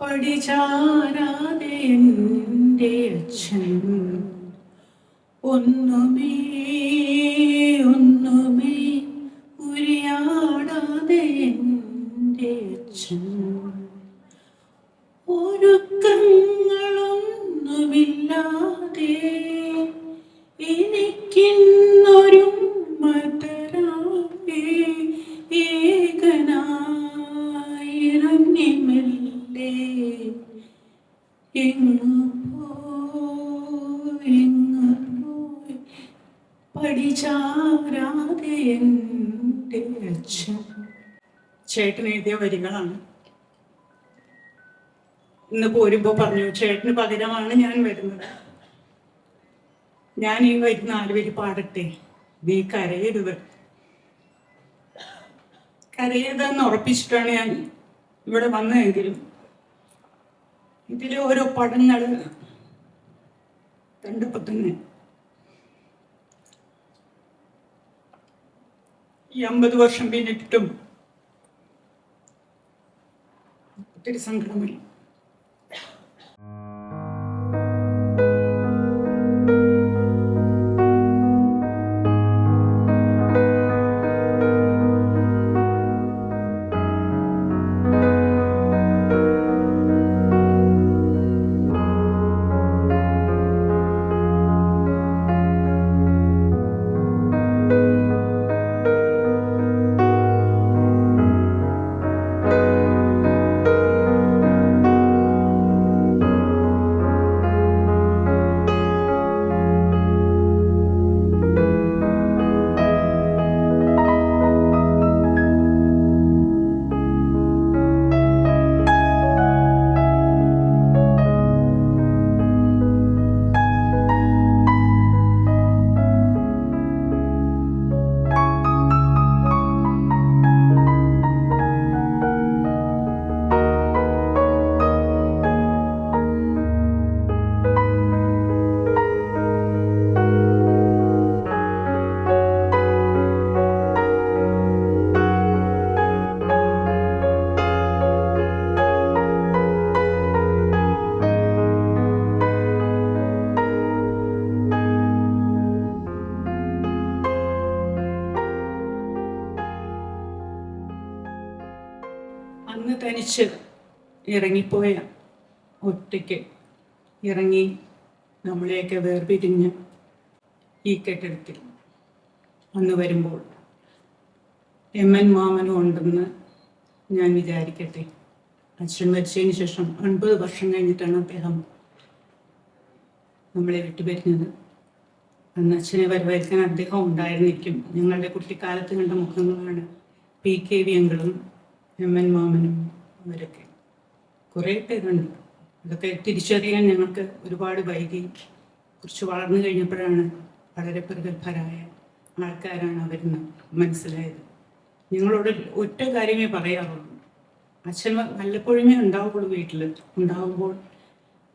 പഠിച്ചാരാതെ എന്റെ അച്ഛൻ ഒന്നുമേ ചേട്ടൻ എഴുതിയ വരികളാണ്. ഇന്ന് പോരുമ്പോ പറഞ്ഞു ചേട്ടന് പകരമാണ് ഞാൻ വരുന്നത്. ഞാൻ ഈ വരുന്ന നാലുപേര് പാടട്ടെ. നീ കരയരുത്. കരയരുതെന്ന് ഉറപ്പിച്ചിട്ടാണ് ഞാൻ ഇവിടെ വന്നതെങ്കിലും ഇതിലെ ഓരോ പടങ്ങൾ കണ്ടപ്പോ തന്നെ ഈ അമ്പത് വർഷം പിന്നിട്ടിട്ടും ഒത്തിരി സങ്കടമായി അന്ന് തനിച്ച് ഇറങ്ങിപ്പോയ ഒറ്റയ്ക്ക് ഇറങ്ങി നമ്മളെയൊക്കെ വേർപിരിഞ്ഞ് ഈ കെട്ടിടത്തിൽ അന്ന് വരുമ്പോൾ എം എൻ മാമനും ഉണ്ടെന്ന് ഞാൻ വിചാരിക്കട്ടെ. അച്ഛൻ മരിച്ചതിന് ശേഷം ഒൻപത് വർഷം കഴിഞ്ഞിട്ടാണ് അദ്ദേഹം നമ്മളെ വിട്ടുപിരിഞ്ഞത്. അന്ന് അച്ഛനെ വരവേൽക്കാൻ അദ്ദേഹം ഉണ്ടായിരുന്നിരിക്കും. ഞങ്ങളുടെ കുട്ടിക്കാലത്ത് കണ്ട മുഖങ്ങളാണ് പി. കെ. വി. അങ്കിളും എം എൻ മാമനും അവരൊക്കെ കുറേ പേരുണ്ട്. അതൊക്കെ തിരിച്ചറിയാൻ ഞങ്ങൾക്ക് ഒരുപാട് വൈകി. കുറച്ച് വളർന്നു കഴിഞ്ഞപ്പോഴാണ് വളരെ പ്രഗത്ഭരായ ആൾക്കാരാണ് അവരെന്ന് മനസ്സിലായത്. ഞങ്ങളോട് ഒറ്റ കാര്യമേ പറയാറുള്ളൂ. അച്ഛൻ വല്ലപ്പോഴുമേ ഉണ്ടാവുള്ളൂ വീട്ടിൽ ഉണ്ടാവുമ്പോൾ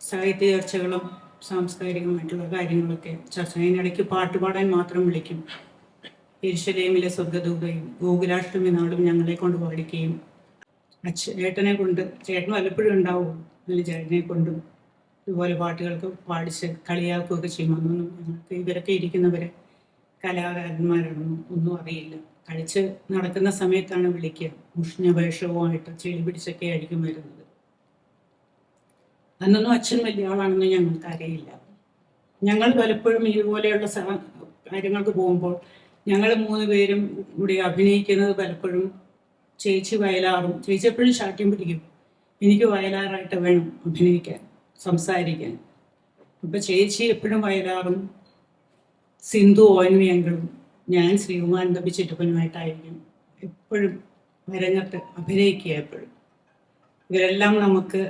സാഹിത്യ ചർച്ചകളും സാംസ്കാരികമായിട്ടുള്ള കാര്യങ്ങളൊക്കെ ചർച്ച അതിനിടയ്ക്ക് പാട്ട് പാടാൻ മാത്രം വിളിക്കും. എരിശലേമിലെ സ്വർഗദൂതയും ഗോകുലാഷ്ടമി നാളും ഞങ്ങളെ കൊണ്ട് പാടിക്കുകയും അച്ഛൻ ചേട്ടനെ കൊണ്ട് ചേട്ടൻ വല്ലപ്പോഴും ഉണ്ടാവും. നല്ല ചേട്ടനെ കൊണ്ടും ഇതുപോലെ പാട്ടുകൾക്ക് പാടിച്ച് കളിയാക്കുകയൊക്കെ ചെയ്യുമെന്നൊന്നും ഞങ്ങൾക്ക് ഇവരൊക്കെ ഇരിക്കുന്നവരെ കലാകാരന്മാരാണെന്നും ഒന്നും അറിയില്ല. കളിച്ച് നടക്കുന്ന സമയത്താണ് വിളിക്കുക. ഉഷ്ണവേഷവുമായിട്ട് ചെളി പിടിച്ചൊക്കെ ആയിരിക്കും വരുന്നത്. അന്നൊന്നും അച്ഛൻ വലിയ ആളാണെന്ന് ഞങ്ങൾക്ക് അറിയില്ല. ഞങ്ങൾ പലപ്പോഴും ഇതുപോലെയുള്ള കാര്യങ്ങൾക്ക് പോകുമ്പോൾ ഞങ്ങൾ മൂന്ന് പേരും കൂടി അഭിനയിക്കുന്നത് പലപ്പോഴും ചേച്ചി വയലാറും ചേച്ചി എപ്പോഴും ശാഠ്യം പിടിക്കും. എനിക്ക് വയലാറായിട്ട് വേണം അഭിനയിക്കാൻ സംസാരിക്കാൻ. അപ്പൊ ചേച്ചി എപ്പോഴും വയലാറും സിന്ധു ഓൻവിയങ്കളും ഞാൻ ശ്രീകുമാരൻ തമ്പി ചിറ്റപ്പനുമായിട്ടായിരിക്കും എപ്പോഴും വരങ്ങത്ത് അഭിനയിക്കുക എപ്പോഴും. ഇവരെല്ലാം നമുക്ക്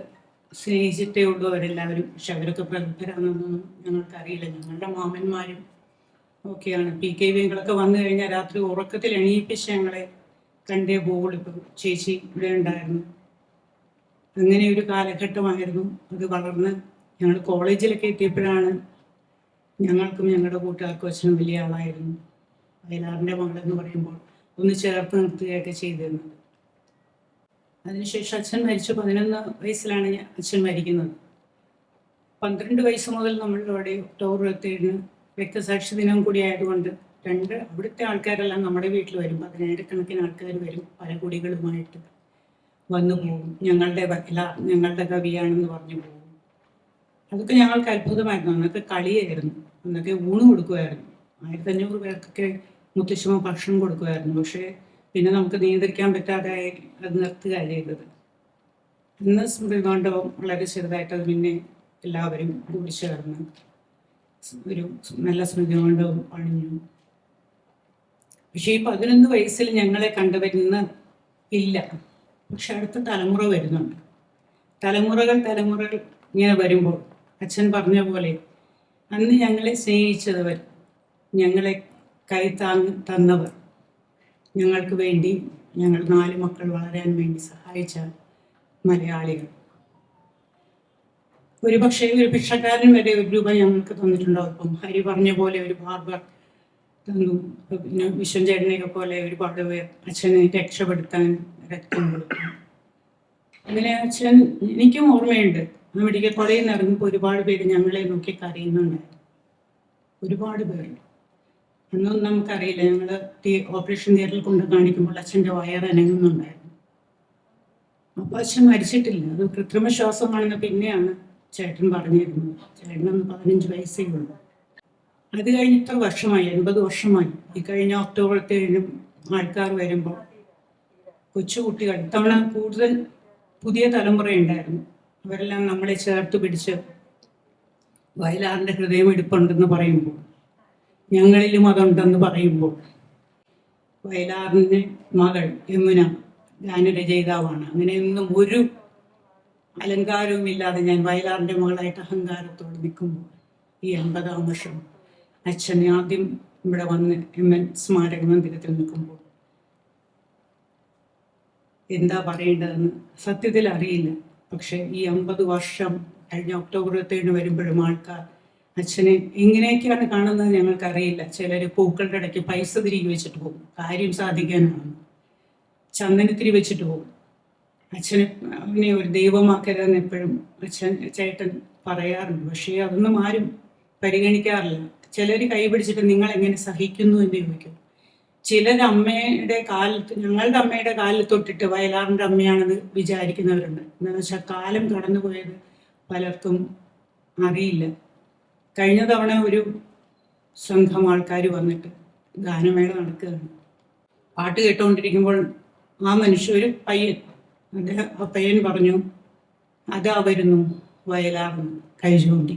സ്നേഹിച്ചിട്ടേ ഉള്ളൂ അവരെല്ലാവരും. പക്ഷെ അവരൊക്കെ പ്രഗത്ഭരാണെന്നൊന്നും ഞങ്ങൾക്കറിയില്ല. ഞങ്ങളുടെ മാമന്മാരും ഒക്കെയാണ്. പി കെ വിങ്ങളൊക്കെ വന്നു കഴിഞ്ഞാൽ രാത്രി ഉറക്കത്തിൽ എണീപ്പിച്ച് ഞങ്ങളെ കണ്ടേ ബോൾ ചേച്ചി ഇവിടെ ഉണ്ടായിരുന്നു. അങ്ങനെ ഒരു കാലഘട്ടമായിരുന്നു അത് വളർന്ന് ഞങ്ങൾ കോളേജിലൊക്കെ എത്തിയപ്പോഴാണ് ഞങ്ങൾക്കും ഞങ്ങളുടെ കൂട്ടുകാർക്കും അച്ഛനും വലിയ ആളായിരുന്നു. വയലാറിന്റെ മകളെന്ന് പറയുമ്പോൾ ഒന്ന് ചേർത്ത് നിർത്തുകയൊക്കെ ചെയ്തിരുന്നത്. അതിനുശേഷം അച്ഛൻ മരിച്ചു. പതിനൊന്ന് വയസ്സിലാണ് അച്ഛൻ മരിക്കുന്നത്. പന്ത്രണ്ട് വയസ്സ് മുതൽ നമ്മളിവിടെ ഒക്ടോബർ ഇരുപത്തേഴിന് രക്തസാക്ഷി ദിനം കൂടി ആയതുകൊണ്ട് രണ്ട് അവിടുത്തെ ആൾക്കാരെല്ലാം നമ്മുടെ വീട്ടിൽ വരും. പതിനായിരക്കണക്കിന് ആൾക്കാർ വരും. പല കുടികളുമായിട്ട് വന്നു പോകും. ഞങ്ങളുടെ വക്കില ഞങ്ങളുടെ കവിയാണെന്ന് പറഞ്ഞു പോകും. അതൊക്കെ ഞങ്ങൾക്ക് അത്ഭുതമായിരുന്നു. അന്നൊക്കെ കളിയായിരുന്നു. അന്നൊക്കെ ഊണ് കൊടുക്കുമായിരുന്നു. ആയിരത്തി അഞ്ഞൂറ് പേർക്കൊക്കെ മുത്തശ്ശമ ഭക്ഷണം കൊടുക്കുമായിരുന്നു. പക്ഷേ പിന്നെ നമുക്ക് നിയന്ത്രിക്കാൻ പറ്റാതെ അത് നിർത്തുകയാണ് ചെയ്തത്. ഇന്ന് സ്മൃതിമണ്ഡപം വളരെ ചെറുതായിട്ട് അത് പിന്നെ എല്ലാവരും കൂടി ചേർന്ന് ഒരു നല്ല സ്മൃതികാണ്ഡവും പണിഞ്ഞു പക്ഷേ ഈ പതിനൊന്ന് വയസ്സിൽ ഞങ്ങളെ കണ്ടുവരുന്ന ഇല്ല. പക്ഷെ അടുത്ത തലമുറ വരുന്നുണ്ട്. തലമുറകൾ തലമുറകൾ ഇങ്ങനെ വരുമ്പോൾ അച്ഛൻ പറഞ്ഞ പോലെ അന്ന് ഞങ്ങളെ സ്നേഹിച്ചവർ ഞങ്ങളെ കൈ തന്നവർ ഞങ്ങൾക്ക് വേണ്ടി ഞങ്ങൾ നാല് മക്കൾ വളരാൻ വേണ്ടി സഹായിച്ച മലയാളികൾ. ഒരു പക്ഷേ ഒരു ഭിക്ഷക്കാരൻ വരെ ഒരു രൂപ ഞങ്ങൾക്ക് തന്നിട്ടുണ്ടാവും. ഇപ്പം ഹരി പറഞ്ഞ പോലെ ഒരു ബാർബർ തന്നു. പിന്നെ വിശ്വം ചേട്ടനെയൊക്കെ പോലെ ഒരുപാട് പേർ അച്ഛനെ രക്ഷപ്പെടുത്താൻ രക്തം കൊടുത്തു അങ്ങനെ അച്ഛൻ എനിക്കും ഓർമ്മയുണ്ട്. മെഡിക്കൽ കോളേജിൽ നിന്ന് ഇറങ്ങുമ്പോൾ ഒരുപാട് പേര് ഞങ്ങളെ നോക്കി കരയുന്നുണ്ടായിരുന്നു ഒരുപാട് പേർ അന്നൊന്നും നമുക്കറിയില്ല. ഞങ്ങൾ ഓപ്പറേഷൻ തിയേറ്ററിൽ കൊണ്ട് കാണിക്കുമ്പോൾ അച്ഛന്റെ വയർ അനങ്ങുന്നുണ്ടായിരുന്നു. അപ്പൊ അച്ഛൻ മരിച്ചിട്ടില്ല. അത് കൃത്രിമ ശ്വാസമാണെന്ന് പിന്നെയാണ് ചേട്ടൻ പറഞ്ഞിരുന്നത്. ചേട്ടനൊന്ന് പതിനഞ്ച് വയസ്സേ ഉള്ളൂ. അത് കഴിഞ്ഞ് ഇത്ര വർഷമായി എൺപത് വർഷമായി. ഈ കഴിഞ്ഞ ഒക്ടോബർ ഏഴിനും ആൾക്കാർ വരുമ്പോൾ കൊച്ചുകുട്ടികൾ ഇത്തവണ കൂടുതൽ പുതിയ തലമുറയുണ്ടായിരുന്നു അവരെല്ലാം നമ്മളെ ചേർത്ത് പിടിച്ച് വയലാറിന്റെ ഹൃദയം എടുപ്പുണ്ടെന്ന് പറയുമ്പോൾ ഞങ്ങളിലും അതുണ്ടെന്ന് പറയുമ്പോൾ വയലാറിന്റെ മകൾ യമുന ഗാനരചയിതാവാണ് അങ്ങനെയൊന്നും ഒരു അലങ്കാരവും ഇല്ലാതെ ഞാൻ വയലാറിന്റെ മകളായിട്ട് അഹങ്കാരത്തോട് നിൽക്കുമ്പോൾ ഈ എൺപതാം വർഷം അച്ഛൻ ആദ്യം ഇവിടെ വന്ന് എം എൻ സ്മാരക മന്ദിരത്തിൽ നിൽക്കുമ്പോൾ എന്താ പറയേണ്ടതെന്ന് സത്യത്തിൽ അറിയില്ല. പക്ഷെ ഈ അമ്പത് വർഷം കഴിഞ്ഞ ഒക്ടോബർ ഇരുപത്തേഴിന് വരുമ്പോഴും ആൾക്കാർ അച്ഛനെ എങ്ങനെയൊക്കെയാണ് കാണുന്നത് ഞങ്ങൾക്കറിയില്ല. ചിലർ പൂക്കളുടെ ഇടയ്ക്ക് പൈസ തിരികെ വെച്ചിട്ട് പോകും. കാര്യം സാധിക്കാനാണ്. ചന്ദനത്തിരി വെച്ചിട്ട് പോകും. അച്ഛനെ അവനെ ഒരു ദൈവമാക്കരുതെന്ന് എപ്പോഴും അച്ഛൻ ചേട്ടൻ പറയാറുണ്ട്. പക്ഷേ അതൊന്നും ആരും പരിഗണിക്കാറില്ല. ചിലർ കൈപിടിച്ചിട്ട് നിങ്ങൾ എങ്ങനെ സഹിക്കുന്നു എന്ന് ചോദിക്കും. ചിലർ അമ്മയുടെ കാലത്ത് ഞങ്ങളുടെ അമ്മയുടെ കാലിൽ തൊട്ടിട്ട് വയലാറിന്റെ അമ്മയാണെന്ന് വിചാരിക്കുന്നവരുണ്ട്. എന്താണെന്ന് വെച്ചാൽ കാലം കടന്നുപോയത് പലർക്കും അറിയില്ല. കഴിഞ്ഞ തവണ ഒരു സംഘം ആൾക്കാർ വന്നിട്ട് ഗാനമേള നടക്കുകയാണ്. പാട്ട് കേട്ടുകൊണ്ടിരിക്കുമ്പോൾ ആ മനുഷ്യ ഒരു പയ്യൻ അദ്ദേഹം ആ പയ്യൻ പറഞ്ഞു അതാ വരുന്നു വയലാർന്ന് കൈ ചൂണ്ടി.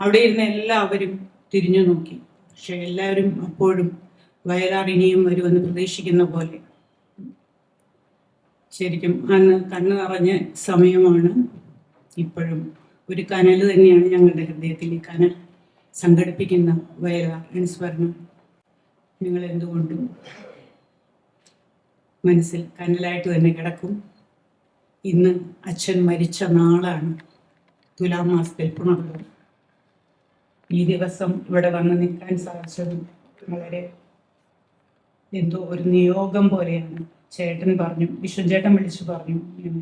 അവിടെ ഇരുന്ന എല്ലാവരും തിരിഞ്ഞു നോക്കി. പക്ഷെ എല്ലാവരും അപ്പോഴും വയലാർ ഇനിയും വരുമെന്ന് പ്രതീക്ഷിക്കുന്ന പോലെ. ശരിക്കും അന്ന് കണ്ണു നിറഞ്ഞ സമയമാണ് ഇപ്പോഴും. ഒരു കനൽ തന്നെയാണ് ഞങ്ങളുടെ ഹൃദയത്തിൽ ഈ കനൽ സംഘടിപ്പിക്കുന്ന വയലാർ. അനുസ്മരണം. ഞങ്ങൾ എന്തുകൊണ്ടും മനസ്സിൽ കനലായിട്ട് തന്നെ കിടക്കും. ഇന്ന് അച്ഛൻ മരിച്ച നാളാണ് തുലാം മാസത്തിൽ പുണർന്നത്. ഈ ദിവസം ഇവിടെ വന്ന് നിൽക്കാൻ സാധിച്ചതും വളരെ എന്തോ ഒരു നിയോഗം പോലെയാണ്. ചേട്ടൻ പറഞ്ഞു വിഷ്ണു ചേട്ടൻ വിളിച്ചു പറഞ്ഞു ഇങ്ങനെ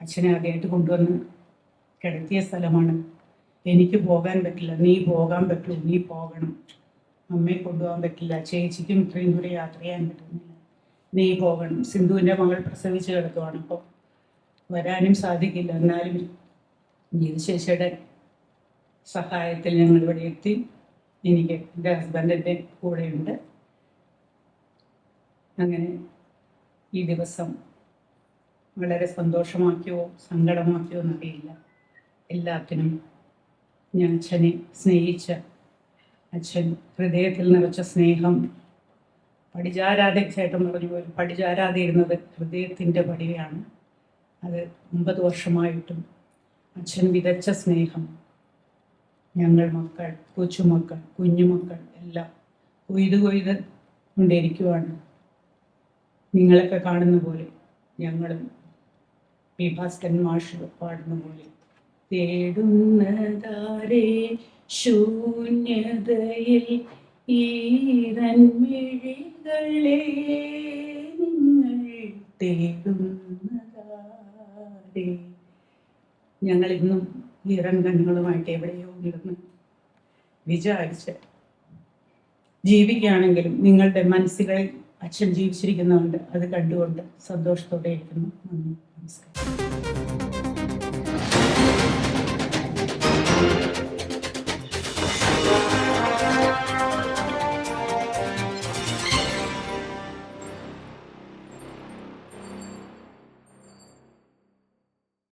അച്ഛനെ ആദ്യമായിട്ട് കൊണ്ടുവന്ന് കിടത്തിയ സ്ഥലമാണ്. എനിക്ക് പോകാൻ പറ്റില്ല നീ പോകാൻ പറ്റൂ നീ പോകണം. അമ്മയെ കൊണ്ടുപോകാൻ പറ്റില്ല ചേച്ചിക്കും ഇത്രയും ദൂരെ യാത്ര ചെയ്യാൻ പറ്റുന്നില്ല. നീ പോകണം. സിന്ധുവിന്റെ മകൾ പ്രസവിച്ച് കിടക്കുവാണ്. അപ്പോൾ വരാനും സാധിക്കില്ല. എന്നാലും ജീവിതശേഷിയുടെ സഹായത്തിൽ ഞങ്ങൾ ഇവിടെ എത്തി. എനിക്ക് എന്റെ ഹസ്ബൻഡിന്റെ കൂടെയുണ്ട്. അങ്ങനെ ഈ ദിവസം വളരെ സന്തോഷമാക്കിയോ സങ്കടമാക്കിയോ എന്നറിയില്ല. എല്ലാത്തിനും ഞാൻ അച്ഛനെ സ്നേഹിച്ച അച്ഛൻ ഹൃദയത്തിൽ നിറച്ച സ്നേഹം പടിചാരാതെ ചേട്ടൻ പറഞ്ഞു ഒരു പടിചാരാതെ ഇരുന്നത് ഹൃദയത്തിന്റെ പടിയാണ്. അത് ഒമ്പത് വർഷമായിട്ടും അച്ഛൻ വിതച്ച സ്നേഹം. ഞങ്ങൾ മക്കൾ കൊച്ചുമക്കൾ കുഞ്ഞുമക്കൾ എല്ലാം കൊയ്ത് കൊയ്ത് കൊണ്ടിരിക്കുവാണ് നിങ്ങളൊക്കെ കാണുന്ന പോലെ ഞങ്ങളും പി ഭാസ്കൻ മാഷ് പാടുന്ന പോലെ തേടുന്നതാരേ ശൂന്യതയിൽ ഈരൻമിഴികളെ നിങ്ങൾ തേടുന്നതാരേ. ഞങ്ങൾ ഇന്നും ഈറൻ കണ്ണുകളുമായിട്ട് എവിടെയോ ഇരുന്ന് വിചാരിച്ച് ജീവിക്കുകയാണെങ്കിലും നിങ്ങളുടെ മനസ്സുകളിൽ അച്ഛൻ ജീവിച്ചിരിക്കുന്നുണ്ട് അത് കണ്ടുകൊണ്ട് സന്തോഷത്തോടെ ഇരിക്കുന്നു. നന്ദി. നമസ്കാരം.